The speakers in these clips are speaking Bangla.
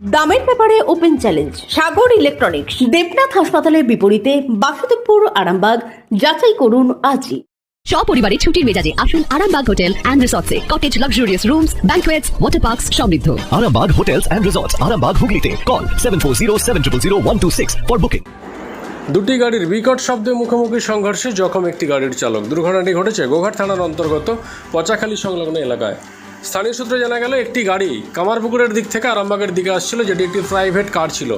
দামের ব্যাপারে open challenge Sagar electronics Debnath হাসপাতালের বিপরীতে বাসুদেবপুর আরামবাগ যাচাই করুন আজই। সপরিবারে ছুটির মেজাজে আসুন Arambagh hotel and রিসর্টসে। Cottage luxurious rooms banquets water parks সমৃদ্ধ। Arambag Hotels and Resorts, Arambag Hooghly Call 740 for booking. দুটি গাড়ির বিকট শব্দে মুখোমুখি সংঘর্ষে জখম একটি গাড়ির চালক। দুর্ঘটনাটি ঘটেছে গোঘাট থানার অন্তর্গত পচাখালী সংলগ্ন এলাকায়। স্থানীয় সূত্রে জানা গেল, একটি গাড়ি কামারপুকুরের দিক থেকে আরামবাগের দিকে আসছিল, যেটি একটি প্রাইভেট কার ছিল।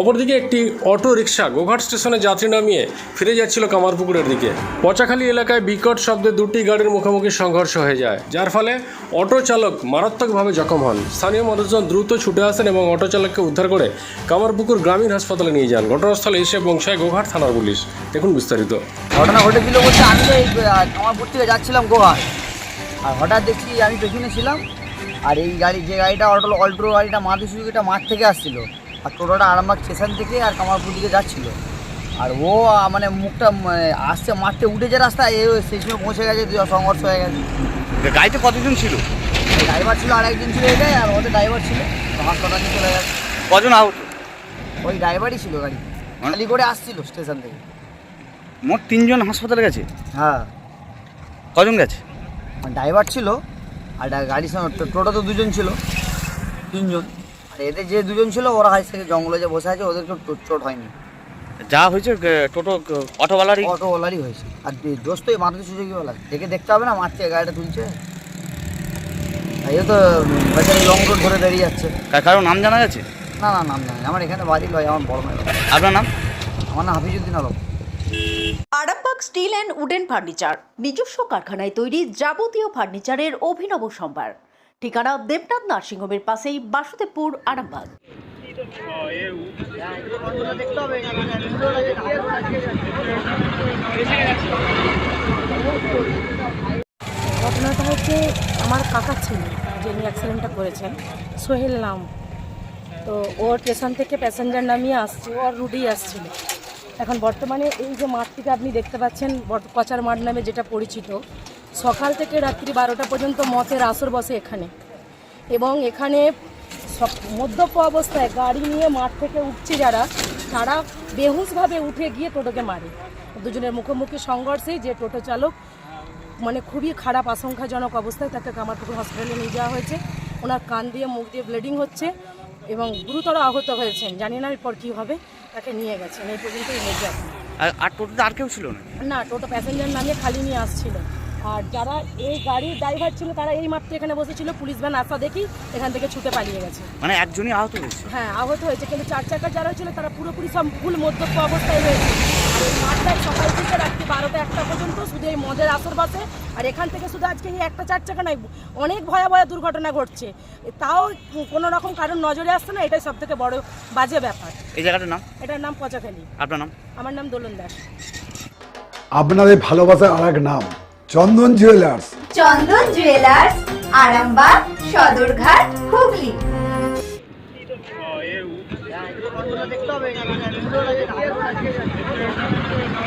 অপরদিকে একটি অটো রিক্সা গোঘাট স্টেশনে যাত্রী নামিয়ে ফিরে যাচ্ছিল কামারপুকুরের দিকে। পচাখালী এলাকায় বিকট শব্দে দুটি গাড়ির মুখোমুখি সংঘর্ষ হয়ে যায়, যার ফলে অটো চালক মারাত্মকভাবে জখম হন। স্থানীয় মানুষজন দ্রুত ছুটে আসেন এবং অটো চালককে উদ্ধার করে কামারপুকুর গ্রামীণ হাসপাতালে নিয়ে যান। ঘটনাস্থলে এসে পৌঁছায় গোঘাট থানার পুলিশ। দেখুন বিস্তারিত। ঘটনা ঘটেছিল বলতে আমি তো কামারপুর থেকে যাচ্ছিলাম গোহার আর হঠাৎ দেখছি আমি পেছনে ছিলাম আর এই গাড়ি যে গাড়িটা অটো অল্টো গাড়িটা মারুতি সুজুকিটা মাঠ থেকে আসছিল। আর টোটোটা আরামবাগ স্টেশন থেকে আর কামারপুর দিকে যাচ্ছিল। আর ও মানে মুখটা মানে আসছে মাঠতে উঠেছে রাস্তায় এ সেই সময় পৌঁছে গেছে সংঘর্ষ হয়ে গেছে। গাড়িতে কতজন ছিল? ড্রাইভার ছিল আর একজন ছিল এটাই আর ওদের ড্রাইভার ছিল। হাসপাতালে চলে গেছে। কজন আহত? ওই ড্রাইভারই ছিল গাড়ি। খালি করে আসছিল স্টেশন থেকে। মোট তিনজন হাসপাতালে গেছে? হ্যাঁ। কজন গেছে? ড্রাইভার ছিল আর গাড়ির সঙ্গে টোটো তো দুজন ছিল তিনজন। আর এদের যে দুজন ছিল ওরা হাই থেকে জঙ্গলে যে বসে আছে ওদের কেউ চোট- হয়নি। যা হয়েছে টোটো অটোওয়ালারই? অটোওয়ালারই হয়েছে। আর দোষ তো এই মারুতি সুযোগীওয়ালা দেখে দেখতে হবে না মারছে গাড়িটা তুলছে। আর এ তো বেচারি লং রোড ধরে দাঁড়িয়ে যাচ্ছে। কারও নাম জানা গেছে? না না নাম জানি আমার এখানে বাড়ি লয় আমার বড় মেয়ে আপনার নাম? আমার নাম Hafizuddin Alam. Arambagh steel and wooden furniture, নিজস্ব কারখানায় তৈরি যাবতীয় ফার্নিচারের অভিনব সম্ভার। ঠিকানা দেবনাথ নার্সিংহোমের পাশেই বাসুদেবপুর, আরামবাগ। ঘটনাটা হচ্ছে আমার কাকা ছেলে, যিনি অ্যাক্সিডেন্টটা করেছেন, সোহেল নাম। তো ওর স্টেশন থেকে প্যাসেঞ্জার নামিয়ে আসছে, ওর রুডি আসছিল। এখন বর্তমানে এই যে মাঠটিকে আপনি দেখতে পাচ্ছেন কচার মাঠ নামে যেটা পরিচিত, সকাল থেকে রাত্রি বারোটা পর্যন্ত মতের আসর বসে এখানে। এবং এখানে সব- মদ্যপ অবস্থায় গাড়ি নিয়ে মাঠ থেকে উঠছে যারা, তারা বেহুশভাবে উঠে গিয়ে টোটোকে মারে। দুজনের মুখোমুখি সংঘর্ষে যে টোটো চালক মানে খুবই খারাপ, আশঙ্কাজনক অবস্থায় তাকে কামারপুকুর হসপিটালে নিয়ে যাওয়া হয়েছে। ওনার কান দিয়ে, মুখ দিয়ে ব্লিডিং হচ্ছে এবং গুরুতর আহত হয়েছেন। জানি না এরপর কী হবে। তাকে নিয়ে গেছেন এই পর্যন্তই হয়েছে এখন আর আর টোটোতে আর কেউ ছিল না? না টোটো প্যাসেঞ্জার নামিয়ে খালি নিয়ে আসছিল। আর যারা এই গাড়ির ড্রাইভার ছিল তারা এই মাত্র এখানে বসেছিল পুলিশ ভ্যান আসা দেখি এখান থেকে ছুটে পালিয়ে গেছে। মানে একজনই আহত হয়েছে? হ্যাঁ আহত হয়েছে কিন্তু চার চাকা যারা ছিল তারা পুরোপুরি সব ফুল মধ্যস্থ অবস্থায় রয়েছে। আর সকাল থেকে রাত্রি বারোটা একটা পর্যন্ত শুধু এই মদের আসর বসে আর এখান থেকে শুধু আজকে এই একটা চার চাকা নাই অনেক ভয়াবহ দুর্ঘটনা ঘটছে। তাও কোনো রকম কারণ নজরে আসছে না এটাই সব থেকে বড় বাজে ব্যাপার। এই জায়গাটার নাম? এটার নাম পচাখালি। আপনার নাম? আমার নাম দোলন দাস। আপনাদের ভালোবাসার আর এক নাম Chandan jewellers. Chandan jewellers Arambagh Sadarghat Hooghly.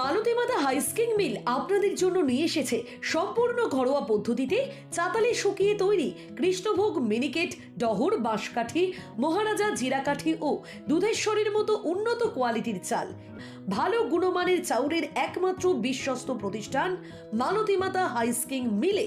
Malatimata husking mill আপনাদের জন্য নিয়ে এসেছে সম্পূর্ণ ঘরোয়া পদ্ধতিতে চাতালে শুকিয়ে তৈরি কৃষ্ণভোগ মিনিকেট ডহর, বাঁশকাঠি, মহারাজা জিরাকাঠি ও দুধেশ্বরীর মতো উন্নত কোয়ালিটির চাল। ভালো গুণমানের চাউলের একমাত্র বিশ্বস্ত প্রতিষ্ঠান মালতীমাতা হাইস্কিং মিলে